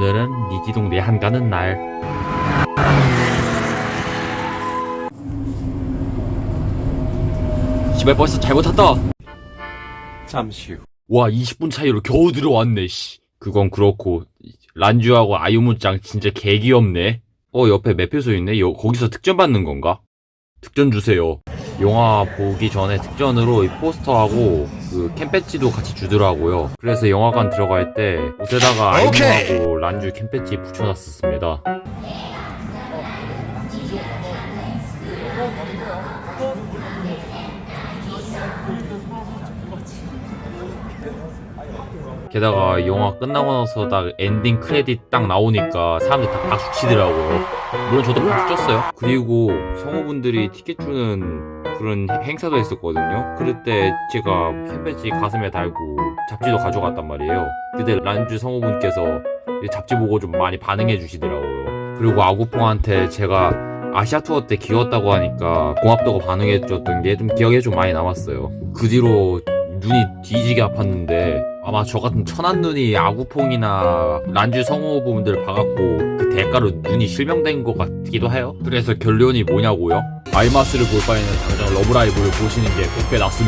오늘은 니지동 내한 가는 날. 씨발 벌써 잘못 탔다. 잠시 후. 와 20분 차이로 겨우 들어왔네 씨. 그건 그렇고 란주하고 아유무짱 진짜 개귀엽네. 어 옆에 매표소 있네. 여, 거기서 특전 받는 건가? 특전 주세요. 영화 보기 전에 특전으로 이 포스터하고 그 캠배지도 같이 주더라고요. 그래서 영화관 들어갈 때 옷에다가 아이유하고 란주 캠배지 붙여놨었습니다. 게다가 영화 끝나고 나서 딱 엔딩 크레딧 딱 나오니까 사람들 다 박수 치더라고요. 물론 저도 박수 쳤어요. 그리고 성우분들이 티켓 주는 그런 행사도 했었거든요. 그럴 때 제가 캔배지 가슴에 달고 잡지도 가져갔단 말이에요. 그때 란주 성우분께서 이 잡지 보고 좀 많이 반응해 주시더라고요. 그리고 아구뽕한테 제가 아시아 투어 때 귀여웠다고 하니까 고맙다고 반응해 줬던 게 좀 기억에 좀 많이 남았어요. 그 뒤로 눈이 뒤지게 아팠는데 아마 저 같은 천한 눈이 아구퐁이나 란주 성우분들 봐갖고 그 대가로 눈이 실명된 것 같기도 해요. 그래서 결론이 뭐냐고요? 아이마스를 볼 바에는 당장 러브라이브를 보시는 게 100배 낫습니다.